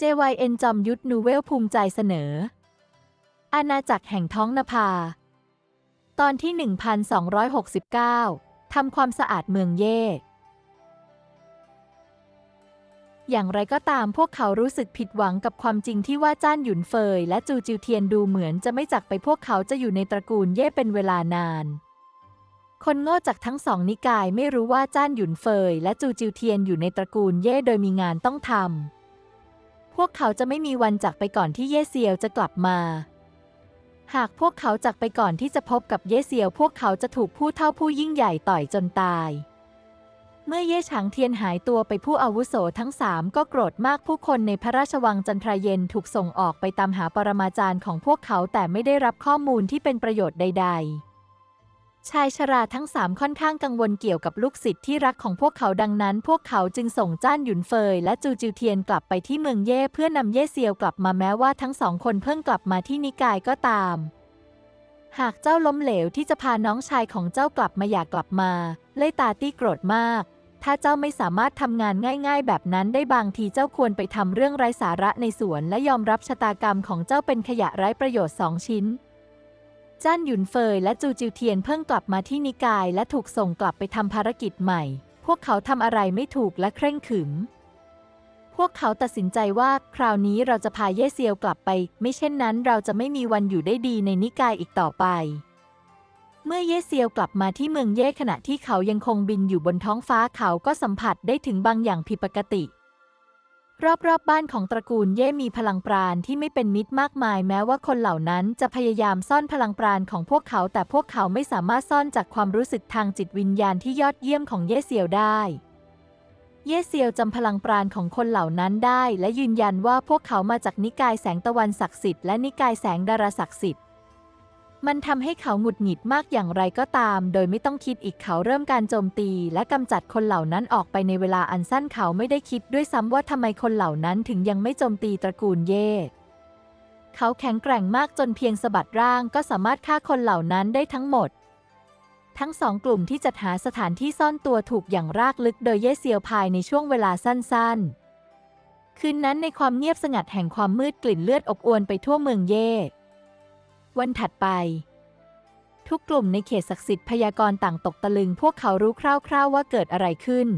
JYN จอมยุทธนูเวลภูมิใจเสนอ อาณาจักรแห่งท้องนภา ตอนที่ 1269 ทำความสะอาดเมืองเย่ อย่างไรก็ตามพวกเขารู้สึกผิดหวังกับความจริงที่ว่าจ้านหยุนเฟย และจูจิวเทียนดูเหมือนจะไม่จากไปพวกเขาจะอยู่ในตระกูลเย่เป็นเวลานาน คนโง่จากทั้งสองนิกายไม่รู้ว่าจ้านหยุนเฟย และจูจิวเทียนอยู่ในตระกูลเย่โดยมีงานต้องทำ พวกเขาจะไม่มีวันจากไปก่อนที่เย่เซียวจะกลับมา หากพวกเขาจากไปก่อนที่จะพบกับเย่เซียว พวกเขาจะถูกผู้เท่าผู้ยิ่งใหญ่ต่อยจนตาย เมื่อเย่ฉางเทียนหายตัวไปผู้อาวุโสทั้งสามก็โกรธมากผู้คนในพระราชวังจันทราเย็นถูกส่งออกไปตามหาปรมาจารย์ของพวกเขาแต่ไม่ได้รับข้อมูลที่เป็นประโยชน์ใด ๆ ชายชราทั้งสามค่อนข้างกังวลเกี่ยวกับลูกศิษย์ที่รักของพวกเขาดังนั้น พวกเขาจึงส่งจ้านหยุนเฟยและจูจิวเทียนกลับไปที่เมืองเย่เพื่อนำเย่เซียวกลับมาแม้ว่าทั้งสองคนเพิ่งกลับมาที่นิกายก็ตาม หากเจ้าล้มเหลวที่จะพาน้องชายของเจ้ากลับมาอยากกลับมาเล่ยตาตี้โกรธมาก ถ้าเจ้าไม่สามารถทำงานง่ายๆ แบบนั้นได้บางทีเจ้าควรไปทำเรื่องไร้สาระในสวนและยอมรับชะตากรรมของเจ้าเป็นขยะไร้ประโยชน์สองชิ้น จ้านหยุนเฟยและจูจิวเทียนเพิ่งกลับมาที่นิกายและถูกส่งกลับไปทำภารกิจใหม่ พวกเขาทำอะไรไม่ถูกและเคร่งขรึม พวกเขาตัดสินใจว่าคราวนี้เราจะพาเย่เซียวกลับไป ไม่เช่นนั้นเราจะไม่มีวันอยู่ได้ดีในนิกายอีกต่อไป เมื่อเย่เซียวกลับมาที่เมืองเย่ขณะที่เขายังคงบินอยู่บนท้องฟ้าเขาก็สัมผัสได้ถึงบางอย่างผิดปกติ รอบๆบบ้านของตระกูลเย่มีพลังปราณที่ไม่เป็นมิตรมากมายแม้ว่าคนเหล่านั้นจะพยายามซ่อนพลังปราณของพวกเขา แต่พวกเขาไม่สามารถซ่อนจากความรู้สึกทางจิตวิญญาณที่ยอดเยี่ยมของเย่เซียวได้ เย่เซียวจำพลังปราณของคนเหล่านั้นได้ และยืนยันว่าพวกเขามาจากนิกายแสงตะวันศักดิ์สิทธิ์และนิกายแสงดาราศักดิ์สิทธิ์ มันทำให้เขาหงุดหงิดมากอย่างไรก็ตาม โดยไม่ต้องคิดอีกเขาเริ่มการโจมตี และกำจัดคนเหล่านั้นออกไปในเวลาอันสั้นเขาไม่ได้คิดด้วยซ้ำว่าทำไมคนเหล่านั้นถึงยังไม่โจมตีตระกูลเย่เขาแข็งแกร่งมากจนเพียงสะบัดร่างก็สามารถฆ่าคนเหล่านั้นได้ทั้งหมด ทั้งสองกลุ่มที่จัดหาสถานที่ซ่อนตัวถูกอย่างรากลึกโดยเย่เซียวภายในช่วงเวลาสั้นๆ คืนนั้นในความเงียบสงัดแห่งความมืดกลิ่นเลือดอบอวลไปทั่วเมืองเย่ วันถัดไป ทุกกลุ่มในเขตศักดิ์สิทธิ์พยากรณ์ต่างตกตะลึง พวกเขารู้คร่าวๆว่าเกิดอะไรขึ้น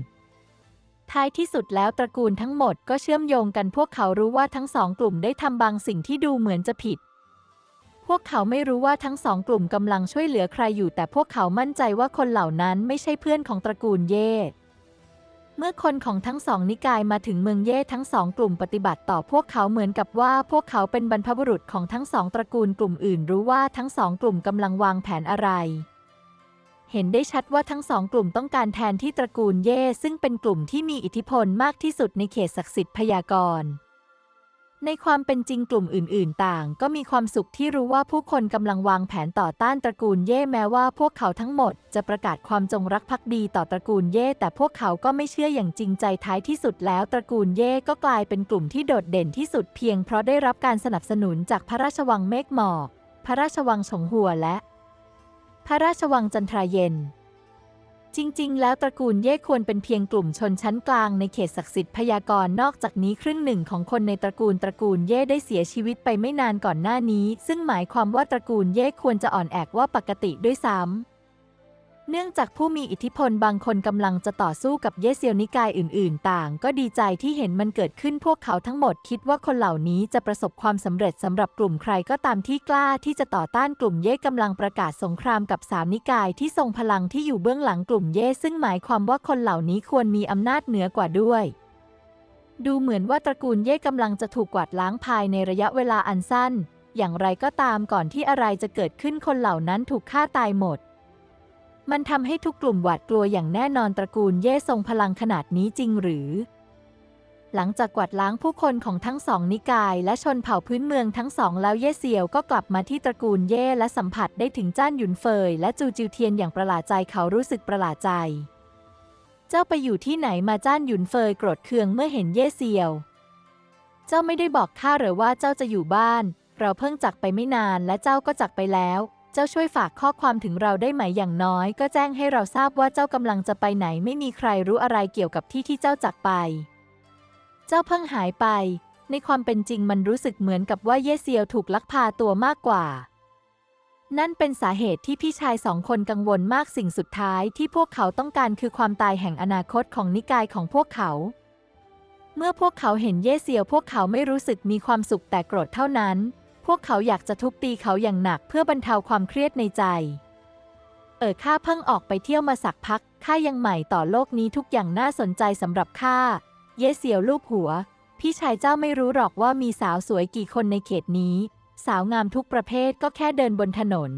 ท้ายที่สุดแล้วตระกูลทั้งหมดก็เชื่อมโยงกันพวกเขารู้ว่าทั้งสองกลุ่มได้ทำบางสิ่งที่ดูเหมือนจะผิดพวกเขาไม่รู้ว่าทั้งสองกลุ่มกำลังช่วยเหลือใครอยู่แต่พวกเขามั่นใจว่าคนเหล่านั้นไม่ใช่เพื่อนของตระกูลเย่ เมื่อคนของทั้งสองนิกายมาถึงเมืองเย่ทั้งสองกลุ่มปฏิบัติต่อพวกเขาเหมือนกับว่าพวกเขาเป็นบรรพบุรุษของทั้งสองตระกูลกลุ่มอื่นรู้ว่าทั้งสองกลุ่มกำลังวางแผนอะไร เห็นได้ชัดว่าทั้งสองกลุ่มต้องการแทนที่ตระกูลเย่ซึ่งเป็นกลุ่มที่มีอิทธิพลมากที่สุดในเขตศักดิ์สิทธิ์พยากรณ์ ในความเป็นจริงกลุ่มอื่น ๆ ต่าง ก็มีความสุขที่รู้ว่าผู้คนกำลังวางแผนต่อต้านตระกูลเย่แม้ว่าพวกเขาทั้งหมด จะประกาศความจงรักภักดีต่อตระกูลเย่แต่พวกเขาก็ไม่เชื่ออย่างจริงใจท้ายที่สุดแล้วตระกูลเย่ก็กลายเป็นกลุ่มที่โดดเด่นที่สุดเพียงเพราะได้รับการสนับสนุนจากพระราชวังเมฆหมอก พระราชวังฉงหัวและ พระราชวังจันทราเย็น จริง ๆ แล้วตระกูลเย่ควรเป็นเพียงกลุ่มชนชั้นกลางในเขตศักดิ์สิทธิ์พยากรณ์นอกจากนี้ครึ่งหนึ่งของคนในตระกูลตระกูลเย่ได้เสียชีวิตไปไม่นานก่อนหน้านี้ ซึ่งหมายความว่าตระกูลเย่ควรจะอ่อนแอกว่าปกติด้วยซ้ำ เนื่องจากผู้มีอิทธิพลบางคนกำลังจะต่อสู้กับเย่เซียวนิกายอื่น ๆ ต่าง ก็ดีใจที่เห็นมันเกิดขึ้นพวกเขาทั้งหมดคิดว่าคนเหล่านี้จะประสบความสำเร็จสำหรับกลุ่มใครก็ตามที่กล้าที่จะต่อต้านกลุ่มเย่กำลังประกาศสงครามกับสามนิกายที่ทรงพลังที่อยู่เบื้องหลังกลุ่มเย่ซึ่งหมายความว่าคนเหล่านี้ควรมีอำนาจเหนือกว่าด้วยดูเหมือนว่าตระกูลเย่กำลังจะถูกกวาดล้างภายในระยะเวลาอันสั้น อย่างไรก็ตามก่อนที่อะไรจะเกิดขึ้นคนเหล่านั้นถูกฆ่าตายหมด มันทำให้ทุกกลุ่มหวาดกลัวอย่างแน่นอนตระกูลเย่ทรงพลังขนาดนี้จริงหรือ หลังจากกวาดล้างผู้คนของทั้งสองนิกาย และชนเผ่าพื้นเมืองทั้งสองแล้วเย่เซียวก็กลับมาที่ตระกูลเย่และสัมผัสได้ถึงจ้านหยุนเฟยและจูจิวเทียนอย่างประหลาดใจเขารู้สึกประหลาดใจ เจ้าไปอยู่ที่ไหนมาจ้านหยุนเฟยโกรธเคืองเมื่อเห็นเย่เซียว เจ้าไม่ได้บอกข้าหรือว่าเจ้าจะอยู่บ้าน เราเพิ่งจักไปไม่นานและเจ้าก็จักไปแล้ว เจ้าช่วยฝากข้อความถึงเราได้ไหมอย่างน้อย ก็แจ้งให้เราทราบว่าเจ้ากำลังจะไปไหนไม่มีใครรู้อะไรเกี่ยวกับที่ที่เจ้าจักไป เจ้าเพิ่งหายไป ในความเป็นจริงมันรู้สึกเหมือนกับว่าเยเซียวถูกลักพาตัวมากกว่า นั่นเป็นสาเหตุที่พี่ชายสองคนกังวลมากสิ่งสุดท้ายที่พวกเขาต้องการคือความตายแห่งอนาคตของนิกายของพวกเขา เมื่อพวกเขาเห็นเยเซียวพวกเขาไม่รู้สึกมีความสุขแต่โกรธเท่านั้น วกเขาอยากจะทุบตีเขาอย่างหนักเพื่อบรรเทาความเครียดในใจ เออข้าเพิ่งออกไปเที่ยวมาสักพักข้ายังใหม่ต่อโลกนี้ทุกอย่างน่าสนใจสำหรับข้า เย่เซียวลูบหัว พี่ชายเจ้าไม่รู้หรอกว่ามีสาวสวยกี่คนในเขตนี้ สาวงามทุกประเภทก็แค่เดินบนถนน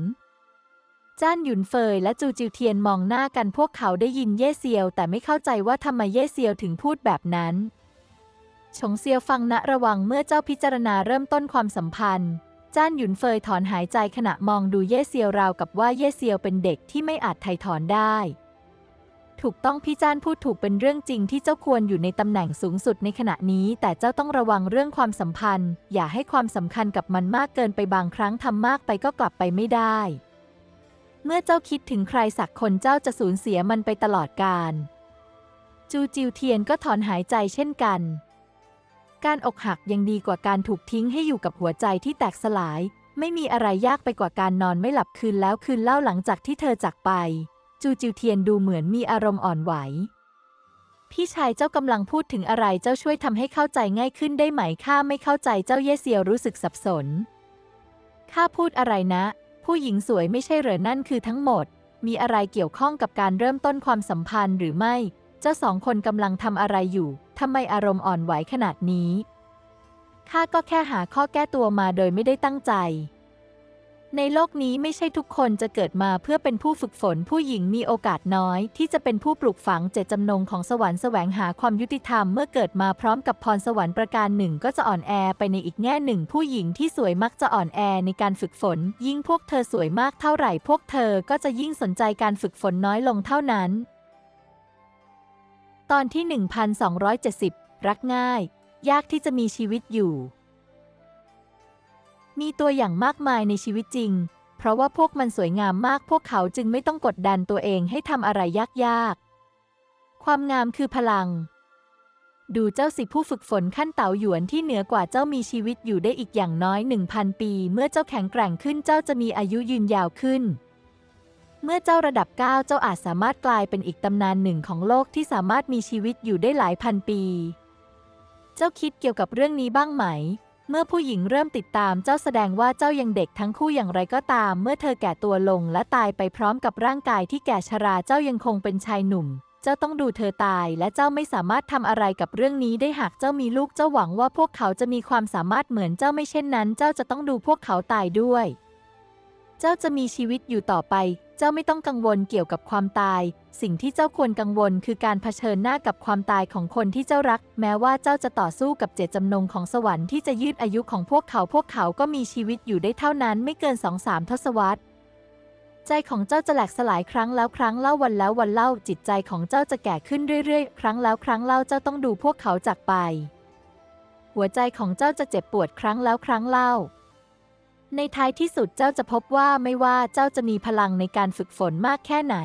จ้านหยุนเฟยและจูจิวเทียนมองหน้ากันพวกเขาได้ยินเย่เซียว แต่ไม่เข้าใจว่าทำไมเย่เซียวถึงพูดแบบนั้น ชงเซียวฟังนะระวังเมื่อเจ้าพิจารณาเริ่มต้นความสัมพันธ์ จ้านหยุนเฟยถอนหายใจขณะมองดูเย่เซียวราวกับว่าเย่เซียวเป็นเด็กที่ไม่อาจไถ่ถอนได้ ถูกต้องพี่จ้านพูดถูกเป็นเรื่องจริงที่เจ้าควรอยู่ในตำแหน่งสูงสุดในขณะนี้ แต่เจ้าต้องระวังเรื่องความสัมพันธ์ อย่าให้ความสำคัญกับมันมากเกินไปบางครั้งทำมากไปก็กลับไปไม่ได้ เมื่อเจ้าคิดถึงใครสักคนเจ้าจะสูญเสียมันไปตลอดกาลจูจิวเทียนก็ถอนหายใจเช่นกัน การอกหักยังดีกว่าการถูกทิ้งให้อยู่กับหัวใจที่แตกสลาย ไม่มีอะไรยากไปกว่าการนอนไม่หลับคืนแล้วคืนเล่าหลังจากที่เธอจากไป จูจิวเทียนดูเหมือนมีอารมณ์อ่อนไหว พี่ชายเจ้ากำลังพูดถึงอะไรเจ้าช่วยทำให้เข้าใจง่ายขึ้นได้ไหมข้าไม่เข้าใจเจ้าเย่เซียวรู้สึกสับสนข้าพูดอะไรนะ ผู้หญิงสวยไม่ใช่เหรอนั่นคือทั้งหมด มีอะไรเกี่ยวข้องกับการเริ่มต้นความสัมพันธ์หรือไม่ เจ้าสองคนกำลังทำอะไรอยู่ ทำไมอารมณ์อ่อนไหวขนาดนี้ ข้าก็แค่หาข้อแก้ตัวมาโดยไม่ได้ตั้งใจ ในโลกนี้ไม่ใช่ทุกคนจะเกิดมาเพื่อเป็นผู้ฝึกฝนผู้หญิงมีโอกาสน้อย ที่จะเป็นผู้ปลูกฝังเจตจำนงของสวรรค์แสวงหาความยุติธรรมเมื่อเกิดมาพร้อมกับพรสวรรค์ประการหนึ่งก็จะอ่อนแอไปในอีกแง่หนึ่ง ผู้หญิงที่สวยมักจะอ่อนแอในการฝึกฝน ยิ่งพวกเธอสวยมากเท่าไหร่ พวกเธอก็จะยิ่งสนใจการฝึกฝนน้อยลงเท่านั้น ตอนที่ 1270 รักง่าย ยากที่จะมีชีวิตอยู่ มีตัวอย่างมากมายในชีวิตจริง เพราะว่าพวกมันสวยงามมากพวกเขาจึงไม่ต้องกดดันตัวเองให้ทำอะไรยากๆ ความงามคือพลัง ดูเจ้าสิผู้ฝึกฝนขั้นเต๋าหยวนที่เหนือกว่าเจ้ามีชีวิตอยู่ได้อีกอย่างน้อย 1,000 ปี เมื่อเจ้าแข็งแกร่งขึ้นเจ้าจะมีอายุยืนยาวขึ้น เมื่อเจ้าระดับ 9 เจ้าอาจสามารถกลายเป็นอีกตำนานหนึ่งของโลกที่สามารถมีชีวิตอยู่ได้หลายพันปี เจ้าคิดเกี่ยวกับเรื่องนี้บ้างไหม เมื่อผู้หญิงเริ่มติดตามเจ้าแสดงว่าเจ้ายังเด็กทั้งคู่อย่างไรก็ตาม เมื่อเธอแก่ตัวลงและตายไปพร้อมกับร่างกายที่แก่ชราเจ้ายังคงเป็นชายหนุ่ม เจ้าต้องดูเธอตายและเจ้าไม่สามารถทำอะไรกับเรื่องนี้ได้หากเจ้ามีลูกเจ้าหวังว่าพวกเขาจะมีความสามารถเหมือนเจ้าไม่เช่นนั้น เจ้าจะต้องดูพวกเขาตายด้วย เจ้าจะมีชีวิตอยู่ต่อไป เจ้าไม่ต้องกังวลเกี่ยวกับความตาย สิ่งที่เจ้าควรกังวลคือการเผชิญหน้ากับความตายของคนที่เจ้ารัก แม้ว่าเจ้าจะต่อสู้กับเจตจำนงของสวรรค์ที่จะยืดอายุของพวกเขา พวกเขาก็มีชีวิตอยู่ได้เท่านั้นไม่เกินสองสามทศวรรษ ใจของเจ้าจะแหลกสลายครั้งแล้วครั้งเล่าวันแล้ววันเล่าจิตใจของเจ้าจะแก่ขึ้นเรื่อยๆ ครั้งแล้วครั้งเล่าเจ้าต้องดูพวกเขาจากไป หัวใจของเจ้าจะเจ็บปวดครั้งแล้วครั้งเล่า ในท้ายที่สุดเจ้าจะพบว่าไม่ว่าเจ้าจะมีพลังในการฝึกฝนมากแค่ไหน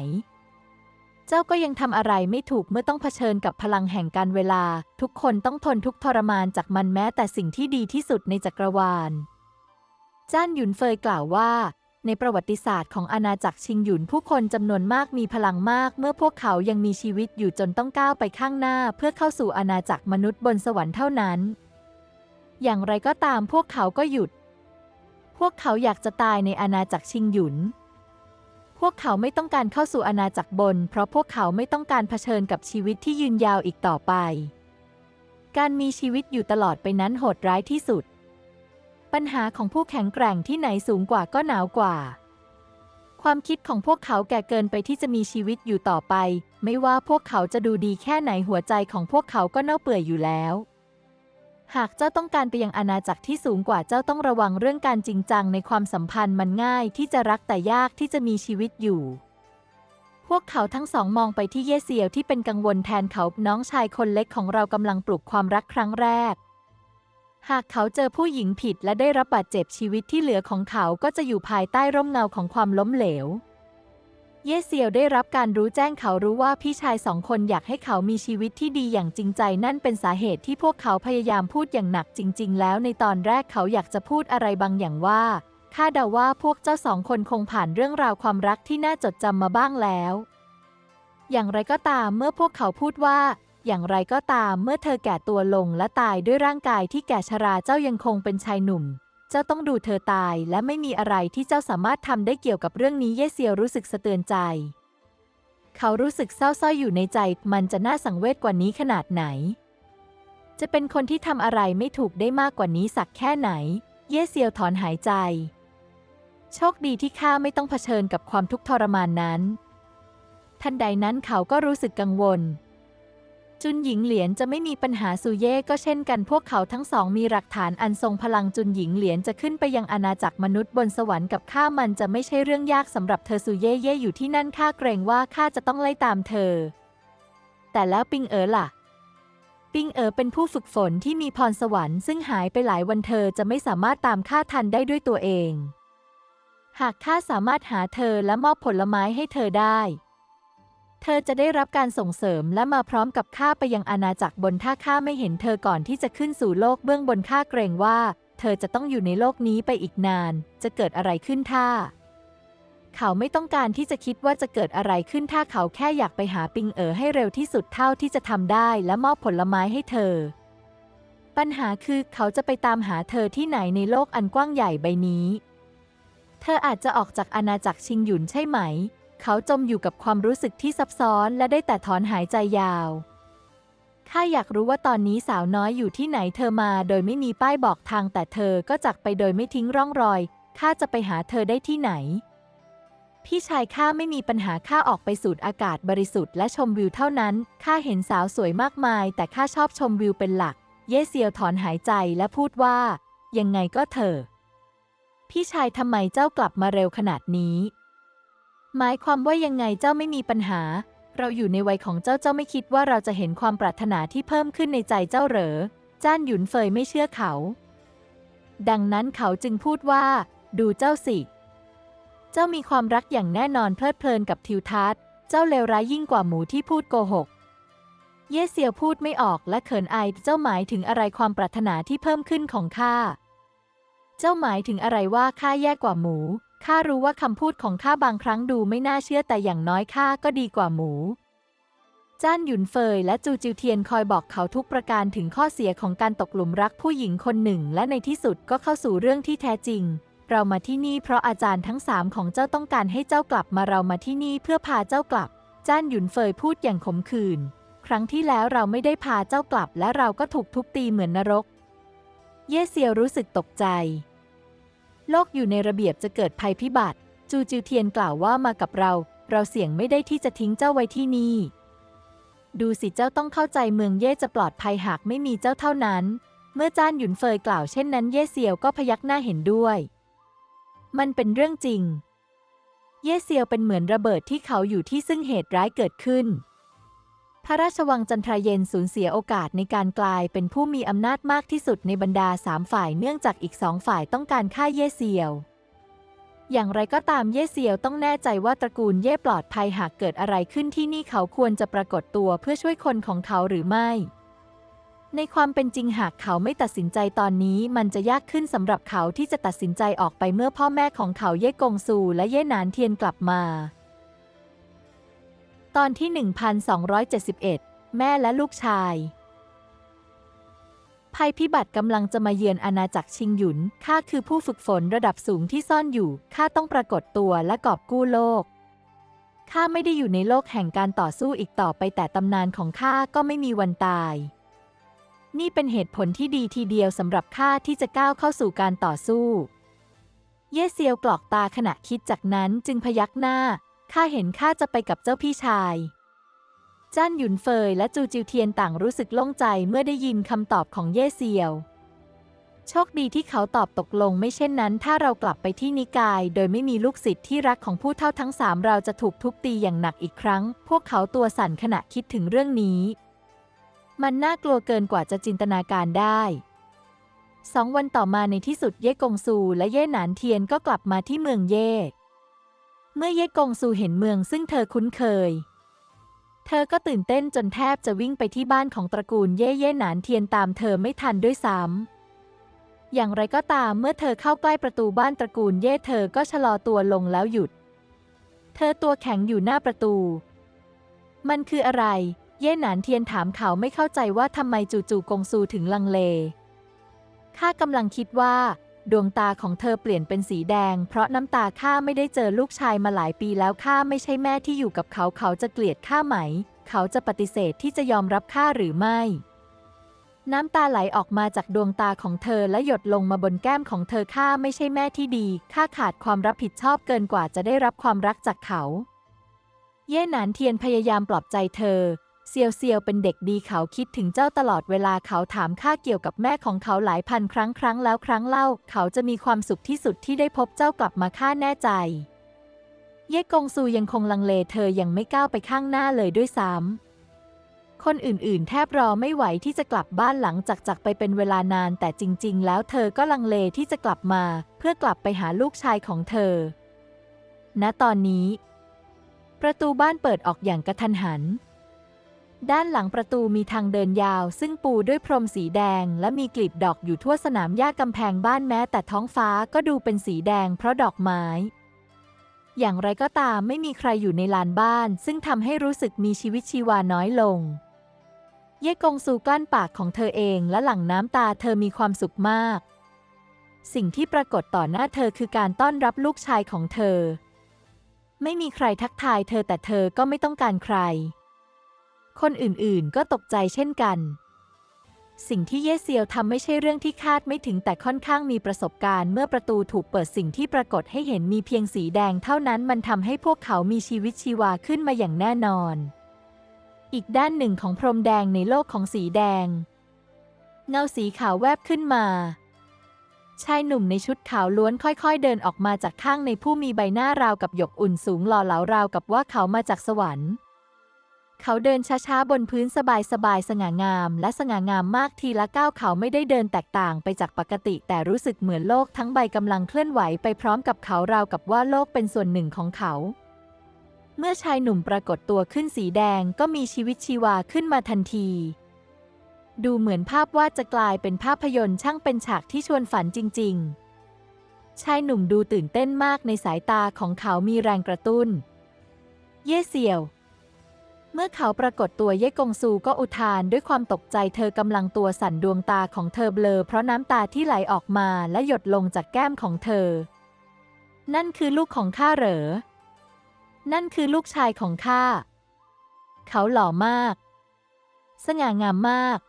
เจ้าก็ยังทำอะไรไม่ถูกเมื่อต้องเผชิญกับพลังแห่งการเวลา ทุกคนต้องทนทุกทรมานจากมันแม้แต่สิ่งที่ดีที่สุดในจักรวาล จ้านหยุนเฟยกล่าวว่า ในประวัติศาสตร์ของอาณาจักรชิงหยุนผู้คนจำนวนมากมีพลังมาก เมื่อพวกเขายังมีชีวิตอยู่จนต้องก้าวไปข้างหน้า เพื่อเข้าสู่อาณาจักรมนุษย์บนสวรรค์เท่านั้น อย่างไรก็ตามพวกเขาก็หยุด พวกเขาอยากจะตายในอาณาจักรชิงหยุน พวกเขาไม่ต้องการเข้าสู่อาณาจักรบน เพราะพวกเขาไม่ต้องการเผชิญกับชีวิตที่ยืนยาวอีกต่อไป การมีชีวิตอยู่ตลอดไปนั้นโหดร้ายที่สุด ปัญหาของผู้แข็งแกร่งที่ไหนสูงกว่าก็หนาวกว่า ความคิดของพวกเขาแก่เกินไปที่จะมีชีวิตอยู่ต่อไป ไม่ว่าพวกเขาจะดูดีแค่ไหนหัวใจของพวกเขาก็เน่าเปื่อยอยู่แล้ว หากเจ้าต้องการไปยังอาณาจักรที่สูงกว่าเจ้าต้องระวังเรื่องการจริงจังในความสัมพันธ์มันง่ายที่จะรักแต่ยากที่จะมีชีวิตอยู่ พวกเขาทั้งสองมองไปที่เย่เซียวที่เป็นกังวลแทนเขาน้องชายคนเล็กของเรากำลังปลุกความรักครั้งแรก หากเขาเจอผู้หญิงผิดและได้รับบาดเจ็บชีวิตที่เหลือของเขาก็จะอยู่ภายใต้ร่มเงาของความล้มเหลว เย่เซียวได้รับการรู้แจ้งเขารู้ว่าพี่ชายสองคนอยากให้เขามีชีวิตที่ดีอย่างจริงใจ นั่นเป็นสาเหตุที่พวกเขาพยายามพูดอย่างหนักจริง ๆ แล้วในตอนแรกเขาอยากจะพูดอะไรบางอย่างว่าข้าเดาว่าพวกเจ้าสองคนคงผ่านเรื่องราวความรักที่น่าจดจำมาบ้างแล้ว อย่างไรก็ตามเมื่อพวกเขาพูดว่า อย่างไรก็ตามเมื่อเธอแก่ตัวลงและตายด้วยร่างกายที่แก่ชราเจ้ายังคงเป็นชายหนุ่ม เจ้าต้องดูเธอตายและไม่มีอะไรที่เจ้าสามารถทำได้เกี่ยวกับเรื่องนี้เยเซียวรู้สึกสะเตือนใจ เขารู้สึกเศร้าส้อยอยู่ในใจมันจะน่าสังเวชกว่านี้ขนาดไหน จะเป็นคนที่ทำอะไรไม่ถูกได้มากกว่านี้สักแค่ไหน เยเซียวถอนหายใจ โชคดีที่ข้าไม่ต้องเผชิญกับความทุกข์ทรมานนั้น ทันใดนั้นเขาก็รู้สึกกังวล จุนหญิงเหรียญจะไม่มีปัญหาซูเย่ก็เช่นกันพวกเขาทั้งสองมีหลักฐานอันทรงพลังจุนหญิงเหรียญจะขึ้นไปยังอาณาจักรมนุษย์บนสวรรค์กับข้ามันจะไม่ใช่เรื่องยากสำหรับเธอซูเย่เย่อยู่ที่นั่นข้าเกรงว่าข้าจะต้องไล่ตามเธอ แต่แล้วปิงเอ๋อล่ะ ปิงเอ๋อเป็นผู้ฝึกฝนที่มีพรสวรรค์ซึ่งหายไปหลายวันเธอจะไม่สามารถตามข้าทันได้ด้วยตัวเอง หากข้าสามารถหาเธอและมอบผลไม้ให้เธอได้ เธอจะได้รับการส่งเสริมและมาพร้อมกับข้าไปยังอาณาจักรบนถ้าข้าไม่เห็นเธอก่อนที่จะขึ้นสู่โลกเบื้องบนข้าเกรงว่า เธอจะต้องอยู่ในโลกนี้ไปอีกนาน จะเกิดอะไรขึ้นถ้าเขาไม่ต้องการที่จะคิดว่าจะเกิดอะไรขึ้นถ้าเขาแค่อยากไปหาปิงเอ๋อให้เร็วที่สุดเท่าที่จะทำได้และมอบผลไม้ให้เธอ ปัญหาคือเขาจะไปตามหาเธอที่ไหนในโลกอันกว้างใหญ่ใบนี้ เธออาจจะออกจากอาณาจักรชิงหยุนใช่ไหม เขาจมอยู่กับความรู้สึกที่ซับซ้อนและได้แต่ถอนหายใจยาว ข้าอยากรู้ว่าตอนนี้สาวน้อยอยู่ที่ไหนเธอมาโดยไม่มีป้ายบอกทางแต่เธอก็จากไปโดยไม่ทิ้งร่องรอย ข้าจะไปหาเธอได้ที่ไหน พี่ชายข้าไม่มีปัญหาข้าออกไปสูดอากาศบริสุทธิ์และชมวิวเท่านั้น ข้าเห็นสาวสวยมากมาย แต่ข้าชอบชมวิวเป็นหลัก เย่เซียวถอนหายใจและพูดว่า ยังไงก็เถอพี่ชายทำไมเจ้ากลับมาเร็วขนาดนี้ หมายความว่ายังไงเจ้าไม่มีปัญหา เราอยู่ในวัยของเจ้าเจ้าไม่คิดว่าเราจะเห็นความปรารถนาที่เพิ่มขึ้นในใจเจ้าเหรอ จ้านหยุนเฟยไม่เชื่อเขา ดังนั้นเขาจึงพูดว่า ดูเจ้าสิ เจ้ามีความรักอย่างแน่นอนเพลิดเพลินกับทิวทัศน์ เจ้าเลวร้ายยิ่งกว่าหมูที่พูดโกหก เย่เซียวพูดไม่ออกและเขินอายเจ้าหมายถึงอะไรความปรารถนาที่เพิ่มขึ้นของข้า เจ้าหมายถึงอะไรว่าข้าแย่กว่าหมู ข้ารู้ว่าคำพูดของข้าบางครั้งดูไม่น่าเชื่อแต่อย่างน้อยข้าก็ดีกว่าหมู จ้านหยุนเฟยและจูจิวเทียนคอยบอกเขาทุกประการถึงข้อเสียของการตกหลุมรักผู้หญิงคนหนึ่ง และในที่สุดก็เข้าสู่เรื่องที่แท้จริง เรามาที่นี่เพราะอาจารย์ทั้งสามของเจ้าต้องการให้เจ้ากลับมาเรามาที่นี่เพื่อพาเจ้ากลับ จ้านหยุนเฟยพูดอย่างขมขื่นครั้งที่แล้วเราไม่ได้พาเจ้ากลับ และเราก็ถูกทุบตีเหมือนนรก เย่เซียวรู้สึกตกใจ โลกอยู่ในระเบียบจะเกิดภัยพิบัติ จูจิวเทียนกล่าวว่ามากับเรา เราเสี่ยงไม่ได้ที่จะทิ้งเจ้าไว้ที่นี่ ดูสิเจ้าต้องเข้าใจเมืองเย่จะปลอดภัยหากไม่มีเจ้าเท่านั้น เมื่อจ้านหยุนเฟยกล่าวเช่นนั้นเย่เซียวก็พยักหน้าเห็นด้วย มันเป็นเรื่องจริง เย่เซียวเป็นเหมือนระเบิดที่เขาอยู่ที่ซึ่งเหตุร้ายเกิดขึ้น พระราชวังจันทราเย็นสูญเสียโอกาสในการกลายเป็นผู้มีอำนาจมากที่สุดในบรรดาสามฝ่ายเนื่องจากอีกสองฝ่ายต้องการฆ่าเย่เซียว อย่างไรก็ตามเย่เซียวต้องแน่ใจว่าตระกูลเย่ปลอดภัยหากเกิดอะไรขึ้นที่นี่เขาควรจะปรากฏตัวเพื่อช่วยคนของเขาหรือไม่ ในความเป็นจริงหากเขาไม่ตัดสินใจตอนนี้มันจะยากขึ้นสำหรับเขาที่จะตัดสินใจออกไปเมื่อพ่อแม่ของเขาเย่กงซูและเย่หนานเทียนกลับมา ตอนที่ 1271 แม่และลูกชาย ภัยพิบัติกำลังจะมาเยือนอาณาจักรชิงหยุน ข้าคือผู้ฝึกฝนระดับสูงที่ซ่อนอยู่ ข้าต้องปรากฏตัวและกอบกู้โลก ข้าไม่ได้อยู่ในโลกแห่งการต่อสู้อีกต่อไปแต่ตำนานของข้าก็ไม่มีวันตาย นี่เป็นเหตุผลที่ดีทีเดียวสำหรับข้าที่จะก้าวเข้าสู่การต่อสู้ เย่เซียวกรอกตาขณะคิดจากนั้นจึงพยักหน้า ข้าเห็นข้าจะไปกับเจ้าพี่ชายจ้านหยุนเฟยและจูจิวเทียนต่างรู้สึกโล่งใจเมื่อได้ยินคำตอบของเย่เซียว โชคดีที่เขาตอบตกลงไม่เช่นนั้น ถ้าเรากลับไปที่นิกาย โดยไม่มีลูกศิษย์ที่รักของผู้เท่าทั้งสามเราจะถูกทุบตีอย่างหนักอีกครั้ง พวกเขาตัวสั่นขณะคิดถึงเรื่องนี้ มันน่ากลัวเกินกว่าจะจินตนาการได้สองวันต่อมาในที่สุดเย่กงซูและเย่หนานเทียนก็กลับมาที่เมืองเย่ เมื่อเย่กงซูเห็นเมืองซึ่งเธอคุ้นเคย เธอก็ตื่นเต้นจนแทบจะวิ่งไปที่บ้านของตระกูลเย่เย่หนานเทียนตามเธอไม่ทันด้วยซ้ำ อย่างไรก็ตามเมื่อเธอเข้าใกล้ประตูบ้านตระกูลเย่เธอก็ชะลอตัวลงแล้วหยุด เธอตัวแข็งอยู่หน้าประตู มันคืออะไร เย่หนานเทียนถามเขาไม่เข้าใจว่าทำไมจู่ๆกงซูถึงลังเล ข้ากำลังคิดว่า ดวงตาของเธอเปลี่ยนเป็นสีแดง เพราะน้ำตาข้าไม่ได้เจอลูกชายมาหลายปีแล้วข้าไม่ใช่แม่ที่อยู่กับเขาเขาจะเกลียดข้าไหม เขาจะปฏิเสธที่จะยอมรับข้าหรือไม่ น้ำตาไหลออกมาจากดวงตาของเธอและหยดลงมาบนแก้มของเธอข้าไม่ใช่แม่ที่ดีข้าขาดความรับผิดชอบเกินกว่าจะได้รับความรักจากเขา เย่หนานเทียนพยายามปลอบใจเธอ เซียวเซียวเป็นเด็กดีเขาคิดถึงเจ้าตลอดเวลาเขาถามข้าเกี่ยวกับแม่ของเขาหลายพันครั้งครั้งแล้วครั้งเล่า เขาจะมีความสุขที่สุดที่ได้พบเจ้ากลับมาข้าแน่ใจ เย่กงซูยังคงลังเลเธอยังไม่ก้าวไปข้างหน้าเลยด้วยซ้ำคนอื่นๆ แทบรอไม่ไหวที่จะกลับบ้านหลังจากจากไปเป็นเวลานาน แต่จริง ๆ แล้วเธอก็ลังเลที่จะกลับมา เพื่อกลับไปหาลูกชายของเธอ ณตอนนี้ ประตูบ้านเปิดออกอย่างกระทันหัน ด้านหลังประตูมีทางเดินยาว ซึ่งปูด้วยพรมสีแดง และมีกลีบดอกอยู่ทั่วสนามหญ้ากำแพงบ้านแม้แต่ท้องฟ้าก็ดูเป็นสีแดงเพราะดอกไม้ อย่างไรก็ตามไม่มีใครอยู่ในลานบ้าน ซึ่งทำให้รู้สึกมีชีวิตชีวาน้อยลง เย่กงซูกลั้นปากของเธอเองและหลั่งน้ำตาเธอมีความสุขมาก สิ่งที่ปรากฏต่อหน้าเธอคือการต้อนรับลูกชายของเธอ ไม่มีใครทักทายเธอแต่เธอก็ไม่ต้องการใคร คนอื่นๆ ก็ตกใจเช่นกัน สิ่งที่เยเซียวทำไม่ใช่เรื่องที่คาดไม่ถึงแต่ค่อนข้างมีประสบการณ์เมื่อประตูถูกเปิดสิ่งที่ปรากฏให้เห็นมีเพียงสีแดงเท่านั้นมันทำให้พวกเขามีชีวิตชีวาขึ้นมาอย่างแน่นอน อีกด้านหนึ่งของพรมแดงในโลกของสีแดง เงาสีขาวแวบขึ้นมาชายหนุ่มในชุดขาวล้วนค่อยๆ เดินออกมาจากข้างในผู้มีใบหน้าราวกับหยกอุ่นสูงหล่อเหลาราวกับว่าเขามาจากสวรรค์ เขาเดินช้าๆ บนพื้นสบายๆ สง่างาม และสง่างามมากทีละก้าวเขาไม่ได้เดินแตกต่างไปจากปกติ แต่รู้สึกเหมือนโลกทั้งใบกำลังเคลื่อนไหวไปพร้อมกับเขาราวกับว่าโลกเป็นส่วนหนึ่งของเขา เมื่อชายหนุ่มปรากฏตัวขึ้นสีแดงก็มีชีวิตชีวาขึ้นมาทันที ดูเหมือนภาพวาดจะกลายเป็นภาพยนตร์ช่างเป็นฉากที่ชวนฝันจริง ๆ ชายหนุ่มดูตื่นเต้นมากในสายตาของเขามีแรงกระตุ้น เย่เซียว เมื่อเขาปรากฏตัวเย่กงซูก็อุทานด้วยความตกใจเธอกำลังตัวสั่นดวงตาของเธอเบลอเพราะน้ำตาที่ไหลออกมาและหยดลงจากแก้มของเธอ นั่นคือลูกของข้าเหรอ นั่นคือลูกชายของข้า เขาหล่อมาก สง่างามมาก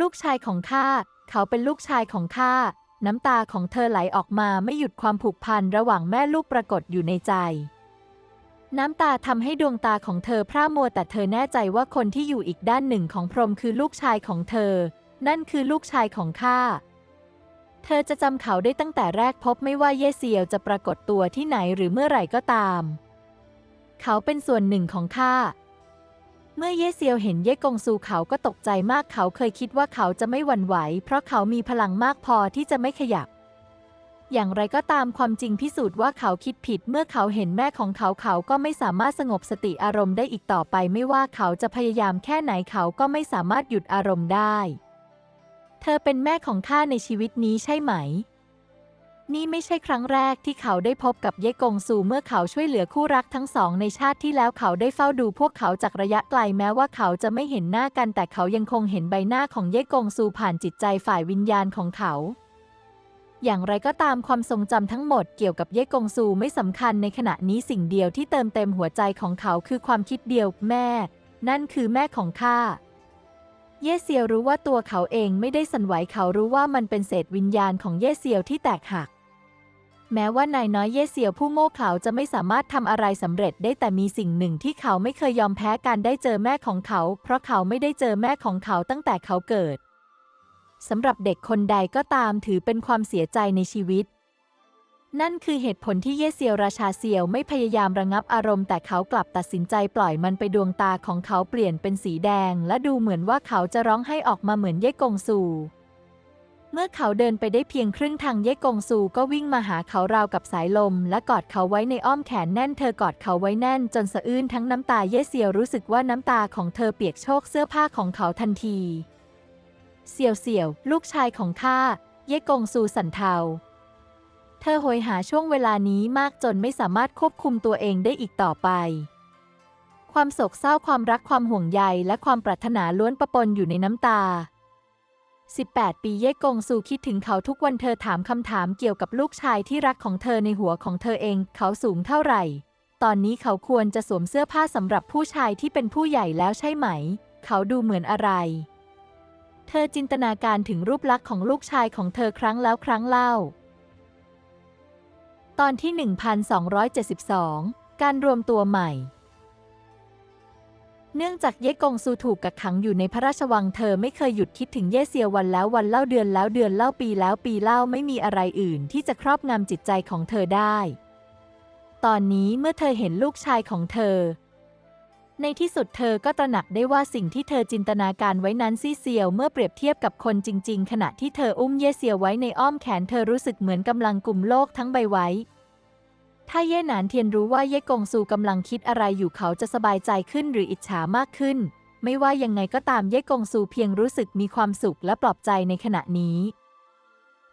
ลูกชายของข้า เขาเป็นลูกชายของข้า น้ำตาของเธอไหลออกมาไม่หยุดความผูกพันระหว่างแม่ลูกปรากฏอยู่ในใจ น้ำตาทำให้ดวงตาของเธอพร่ามัวแต่เธอแน่ใจว่าคนที่อยู่อีกด้านหนึ่งของพรมคือลูกชายของเธอ นั่นคือลูกชายของข้า เธอจะจำเขาได้ตั้งแต่แรกพบไม่ว่าเยเซียวจะปรากฏตัวที่ไหนหรือเมื่อไหร่ก็ตาม เขาเป็นส่วนหนึ่งของข้า เมื่อเยเซียวเห็นเย่กงซูเขาก็ตกใจมากเขาเคยคิดว่าเขาจะไม่หวั่นไหว เพราะเขามีพลังมากพอที่จะไม่ขยับ อย่างไรก็ตามความจริงพิสูจน์ว่าเขาคิดผิดเมื่อเขาเห็นแม่ของเขาเขาก็ไม่สามารถสงบสติอารมณ์ได้อีกต่อไป ไม่ว่าเขาจะพยายามแค่ไหนเขาก็ไม่สามารถหยุดอารมณ์ได้ เธอเป็นแม่ของข้าในชีวิตนี้ใช่ไหม นี่ไม่ใช่ครั้งแรกที่เขาได้พบกับเย่กงซูเมื่อเขาช่วยเหลือคู่รักทั้งสองในชาติที่แล้วเขาได้เฝ้าดูพวกเขาจากระยะไกลแม้ว่าเขาจะไม่เห็นหน้ากันแต่เขายังคงเห็นใบหน้าของเย่กงซูผ่านจิตใจฝ่ายวิญญาณของเขา อย่างไรก็ตามความทรงจำทั้งหมดเกี่ยวกับเย่กงซูไม่สำคัญในขณะนี้สิ่งเดียวที่เติมเต็มหัวใจของเขาคือความคิดเดียวแม่ นั่นคือแม่ของข้าเย่เซียวรู้ว่าตัวเขาเองไม่ได้สันไหวเขารู้ว่ามันเป็นเศษวิญญาณของเย่เซียวที่แตกหัก แม้ว่านายน้อยเย่เซียวผู้โง่เขลาจะไม่สามารถทำอะไรสำเร็จได้แต่มีสิ่งหนึ่งที่เขาไม่เคยยอมแพ้การได้เจอแม่ของเขา เพราะเขาไม่ได้เจอแม่ของเขาตั้งแต่เขาเกิด สำหรับเด็กคนใดก็ตามถือเป็นความเสียใจในชีวิต นั่นคือเหตุผลที่เยเซียวราชาเซียวไม่พยายามระงับอารมณ์แต่เขากลับตัดสินใจปล่อยมันไปดวงตาของเขาเปลี่ยนเป็นสีแดง และดูเหมือนว่าเขาจะร้องให้ออกมาเหมือนเย่กงซูเมื่อเขาเดินไปได้เพียงครึ่งทางเย่กงซูก็วิ่งมาหาเขาราวกับสายลม และกอดเขาไว้ในอ้อมแขนแน่นเธอกอดเขาไว้แน่นจนสะอื้นทั้งน้ำตาเย่เซียวรู้สึกว่าน้ำตาของเธอเปียกโชกเสื้อผ้าของเขาทันที เสี่ยวเสี่ยว ลูกชายของข้า เย่กงซูสันเทา เธอโหยหาช่วงเวลานี้มากจนไม่สามารถควบคุมตัวเองได้อีกต่อไป ความโศกเศร้าความรักความห่วงใยและความปรารถนาล้วนประปนอยู่ในน้ำตา 18 ปีเย่กงซูคิดถึงเขาทุกวันเธอถามคำถามเกี่ยวกับลูกชายที่รักของเธอในหัวของเธอเอง เขาสูงเท่าไหร่ ตอนนี้เขาควรจะสวมเสื้อผ้าสำหรับผู้ชายที่เป็นผู้ใหญ่แล้วใช่ไหม เขาดูเหมือนอะไร เธอจินตนาการถึงรูปลักษณ์ของลูกชายของเธอครั้งแล้วครั้งเล่า ตอนที่ 1272 การรวมตัวใหม่ เนื่องจากเย่กงซูถูกกักขังอยู่ในพระราชวังเธอไม่เคยหยุดคิดถึงเย่เซียววันแล้ววันเล่าเดือนแล้วเดือนเล่าปีแล้วปีเล่าไม่มีอะไรอื่นที่จะครอบงำจิตใจของเธอได้ ตอนนี้เมื่อเธอเห็นลูกชายของเธอ ในที่สุดเธอก็ตระหนักได้ว่าสิ่งที่เธอจินตนาการไว้นั้นซี่เซียวเมื่อเปรียบเทียบกับคนจริง ๆ ขณะที่เธออุ้มเย่เซียวไว้ในอ้อมแขนเธอรู้สึกเหมือนกำลังกลุ่มโลกทั้งใบไว้ ถ้าเย่หนานเทียนรู้ว่าเย่กงซูกำลังคิดอะไรอยู่เขาจะสบายใจขึ้นหรืออิจฉามากขึ้น ไม่ว่ายังไงก็ตามเย่กงซูเพียงรู้สึกมีความสุขและปลอบใจในขณะนี้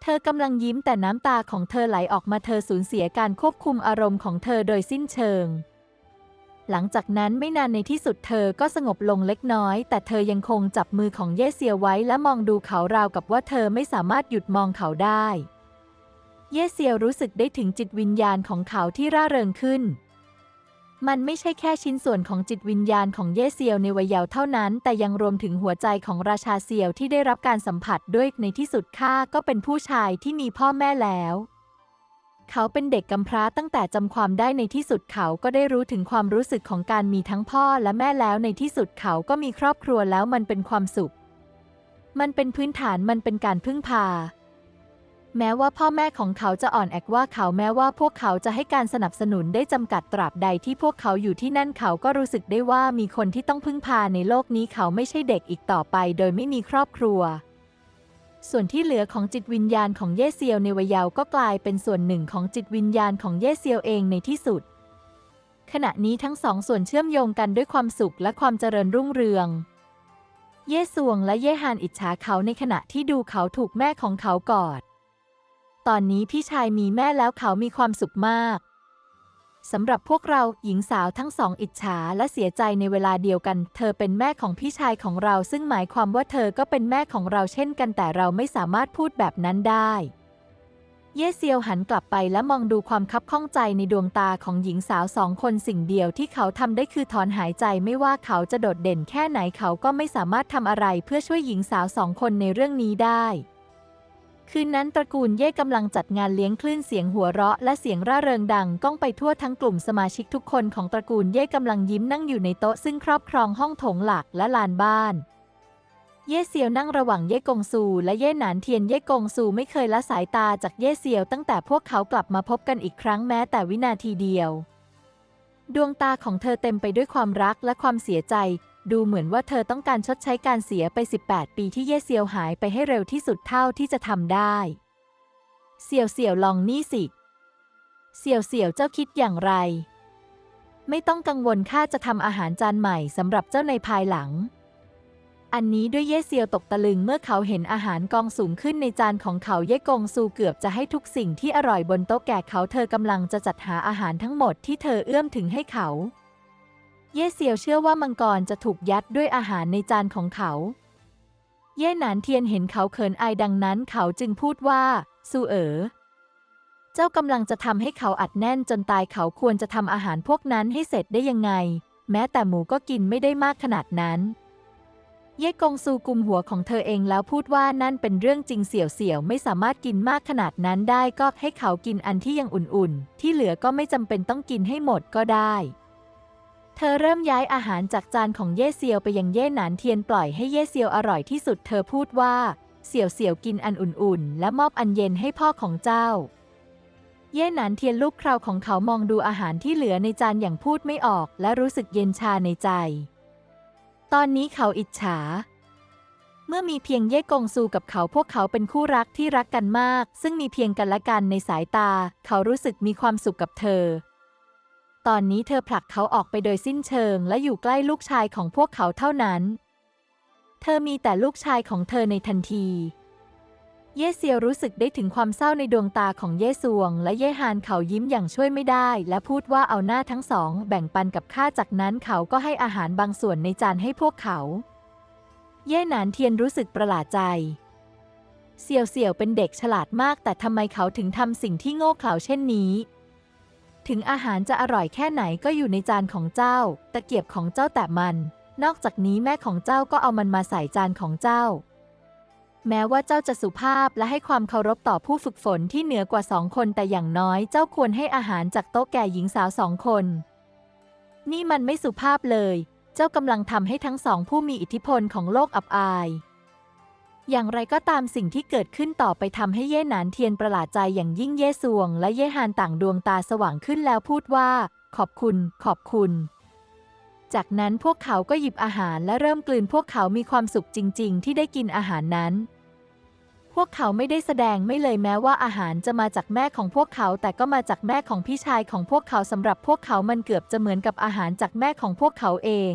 เธอกำลังยิ้มแต่น้ำตาของเธอไหลออกมาเธอสูญเสียการควบคุมอารมณ์ของเธอโดยสิ้นเชิง หลังจากนั้นไม่นานในที่สุดเธอก็สงบลงเล็กน้อย แต่เธอยังคงจับมือของเย่เซียไว้และมองดูเขาราวกับว่าเธอไม่สามารถหยุดมองเขาได้ เย่เซียรู้สึกได้ถึงจิตวิญญาณของเขาที่ร่าเริงขึ้น มันไม่ใช่แค่ชิ้นส่วนของจิตวิญญาณของเย่เซียวในวัยเยาว์เท่านั้น แต่ยังรวมถึงหัวใจของราชาเซียวที่ได้รับการสัมผัสด้วยในที่สุดข้าก็เป็นผู้ชายที่มีพ่อแม่แล้ว เขาเป็นเด็กกำพร้าตั้งแต่จำความได้ในที่สุดเขาก็ได้รู้ถึงความรู้สึกของการมีทั้งพ่อและแม่แล้วในที่สุดเขาก็มีครอบครัวแล้วมันเป็นความสุข มันเป็นพื้นฐานมันเป็นการพึ่งพา แม้ว่าพ่อแม่ของเขาจะอ่อนแอกว่าเขาแม้ว่าพวกเขาจะให้การสนับสนุนได้จำกัดตราบใดที่พวกเขาอยู่ที่นั่นเขาก็รู้สึกได้ว่ามีคนที่ต้องพึ่งพาในโลกนี้เขาไม่ใช่เด็กอีกต่อไป โดยไม่มีครอบครัว ส่วนที่เหลือของจิตวิญญาณของเย่เซียวในวัยเยาว์ก็กลายเป็นส่วนหนึ่งของจิตวิญญาณของเย่เซียวเองในที่สุด ขณะนี้ทั้งสองส่วนเชื่อมโยงกันด้วยความสุขและความเจริญรุ่งเรือง เย่ซวงและเย่ฮานอิจฉาเขาในขณะที่ดูเขาถูกแม่ของเขากอด ตอนนี้พี่ชายมีแม่แล้วเขามีความสุขมาก สำหรับพวกเราหญิงสาวทั้งสองอิจฉาและเสียใจในเวลาเดียวกัน เธอเป็นแม่ของพี่ชายของเรา ซึ่งหมายความว่าเธอก็เป็นแม่ของเราเช่นกันแต่เราไม่สามารถพูดแบบนั้นได้ เย่เซียวหันกลับไปและมองดูความคับข้องใจในดวงตาของหญิงสาวสองคนสิ่งเดียวที่เขาทำได้คือถอนหายใจไม่ว่าเขาจะโดดเด่นแค่ไหนเขาก็ไม่สามารถทำอะไรเพื่อช่วยหญิงสาวสองคนในเรื่องนี้ได้ คืนนั้นตระกูลเย่กำลังจัดงานเลี้ยงคลื่นเสียงหัวเราะและเสียงร่าเริงดังก้องไปทั่วทั้งกลุ่มสมาชิกทุกคนของตระกูลเย่กำลังยิ้มนั่งอยู่ในโต๊ะซึ่งครอบครองห้องโถงหลักและลานบ้าน เย่เซียวนั่งระหว่างเย่กงซูและเย่หนานเทียนเย่กงซูไม่เคยละสายตาจากเย่เซียวตั้งแต่พวกเขากลับมาพบกันอีกครั้งแม้แต่วินาทีเดียว ดวงตาของเธอเต็มไปด้วยความรักและความเสียใจ ดูเหมือนว่าเธอต้องการชดใช้การเสียไป 18 ปีที่เย่เซียวหายไปให้เร็วที่สุดเท่าที่จะทำได้ เสี่ยวเสี่ยวลองนี่สิ เสี่ยวเสี่ยวเจ้าคิดอย่างไร ไม่ต้องกังวลข้าจะทำอาหารจานใหม่สำหรับเจ้าในภายหลัง อันนี้ด้วยเย่เซียวตกตะลึงเมื่อเขาเห็นอาหารกองสูงขึ้นในจานของเขาเย่กงซูเกือบจะให้ทุกสิ่งที่อร่อยบนโต๊ะแก่เขาเธอกำลังจะจัดหาอาหารทั้งหมดที่เธอเอื้อมถึงให้เขา เย่เซียวเชื่อว่ามังกรจะถูกยัดด้วยอาหารในจานของเขา เย่หนานเทียนเห็นเขาเขินอายดังนั้นเขาจึงพูดว่าซูเอ๋อเจ้ากำลังจะทำให้เขาอัดแน่นจนตายเขาควรจะทำอาหารพวกนั้นให้เสร็จได้ยังไง แม้แต่หมูก็กินไม่ได้มากขนาดนั้น เย่กงซูกุมหัวของเธอเองแล้วพูดว่านั่นเป็นเรื่องจริงเสี่ยวเสี่ยวไม่สามารถกินมากขนาดนั้นได้ก็ให้เขากินอันที่ยังอุ่นๆ ที่เหลือก็ไม่จำเป็นต้องกินให้หมดก็ได้ เธอเริ่มย้ายอาหารจากจานของเย่เซียวไปยังเย่หนานเทียนปล่อยให้เย่เซียวอร่อยที่สุดเธอพูดว่าเสี่ยวเสี่ยวกินอันอุ่นๆ และมอบอันเย็นให้พ่อของเจ้า เย่หนานเทียนลูกคราวของเขามองดูอาหารที่เหลือในจานอย่างพูดไม่ออก และรู้สึกเย็นชาในใจ ตอนนี้เขาอิจฉา เมื่อมีเพียงเย่กงซูกับเขาพวกเขาเป็นคู่รักที่รักกันมาก ซึ่งมีเพียงกันและกันในสายตา เขารู้สึกมีความสุขกับเธอ ตอนนี้เธอผลักเขาออกไปโดยสิ้นเชิงและอยู่ใกล้ลูกชายของพวกเขาเท่านั้น เธอมีแต่ลูกชายของเธอในทันที เยเซียรู้สึกได้ถึงความเศร้าในดวงตาของเยซวง และเยฮานเขายิ้มอย่างช่วยไม่ได้ และพูดว่าเอาหน้าทั้งสอง แบ่งปันกับข้าจากนั้นเขาก็ให้อาหารบางส่วนในจานให้พวกเขา เย่หนานเทียนรู้สึกประหลาดใจเสี่ยวเสี่ยวเป็นเด็กฉลาดมากแต่ทำไมเขาถึงทำสิ่งที่โง่เขลาเช่นนี้ ถึงอาหารจะอร่อยแค่ไหนก็อยู่ในจานของเจ้า ตะเกียบของเจ้าแต่มัน นอกจากนี้แม่ของเจ้าก็เอามันมาใส่จานของเจ้า แม้ว่าเจ้าจะสุภาพและให้ความเคารพต่อผู้ฝึกฝนที่เหนือกว่าสองคนแต่อย่างน้อยเจ้าควรให้อาหารจากโต๊ะแก่หญิงสาวสองคน นี่มันไม่สุภาพเลย เจ้ากำลังทำให้ทั้งสองผู้มีอิทธิพลของโลกอับอาย อย่างไรก็ตามสิ่งที่เกิดขึ้นต่อไปทำให้เย่หนานเทียนประหลาดใจอย่างยิ่งเย่ซวง และเย่ฮานต่างดวงตาสว่างขึ้นแล้วพูดว่า ขอบคุณ ขอบคุณ จากนั้นพวกเขาก็หยิบอาหารและเริ่มกลืนพวกเขามีความสุขจริง ๆ ที่ได้กินอาหารนั้นพวกเขาไม่ได้แสดงไม่เลยแม้ว่าอาหารจะมาจากแม่ของพวกเขา แต่ก็มาจากแม่ของพี่ชายของพวกเขาสำหรับพวกเขามันเกือบจะเหมือนกับอาหารจากแม่ของพวกเขาเอง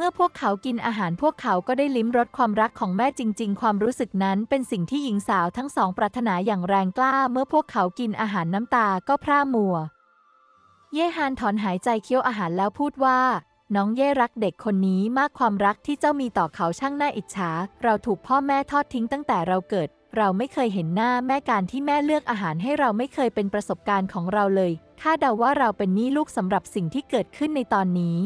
เมื่อพวกเขากินอาหารพวกเขาก็ได้ลิ้มรสความรักของแม่จริง ๆ ความรู้สึกนั้นเป็นสิ่งที่หญิงสาวทั้งสองปรารถนาอย่างแรงกล้า เมื่อพวกเขากินอาหารน้ำตาก็พร่ามัว เย่ฮานถอนหายใจเคี้ยวอาหารแล้วพูดว่า น้องเย่รักเด็กคนนี้มากความรักที่เจ้ามีต่อเขาช่างน่าอิจฉา เราถูกพ่อแม่ทอดทิ้งตั้งแต่เราเกิด เราไม่เคยเห็นหน้าแม่การที่แม่เลือกอาหารให้เราไม่เคยเป็นประสบการณ์ของเราเลยข้าเดาว่าเราเป็นหนี้ลูกสำหรับสิ่งที่เกิดขึ้นในตอนนี้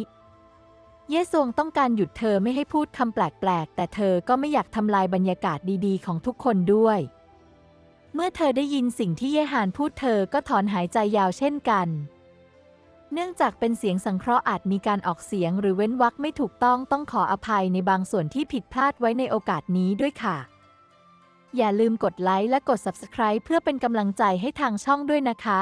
เย่ซวงต้องการหยุดเธอไม่ให้พูดคำแปลกๆ แต่เธอก็ไม่อยากทำลายบรรยากาศดีๆ ของทุกคนด้วย เมื่อเธอได้ยินสิ่งที่เย่ฮานพูดเธอก็ถอนหายใจยาวเช่นกัน เนื่องจากเป็นเสียงสังเคราะห์อาจมีการออกเสียงหรือเว้นวรรคไม่ถูกต้องต้องขออภัยในบางส่วนที่ผิดพลาดไว้ในโอกาสนี้ด้วยค่ะ อย่าลืมกดไลค์และกด Subscribe เพื่อเป็นกำลังใจให้ทางช่องด้วยนะคะ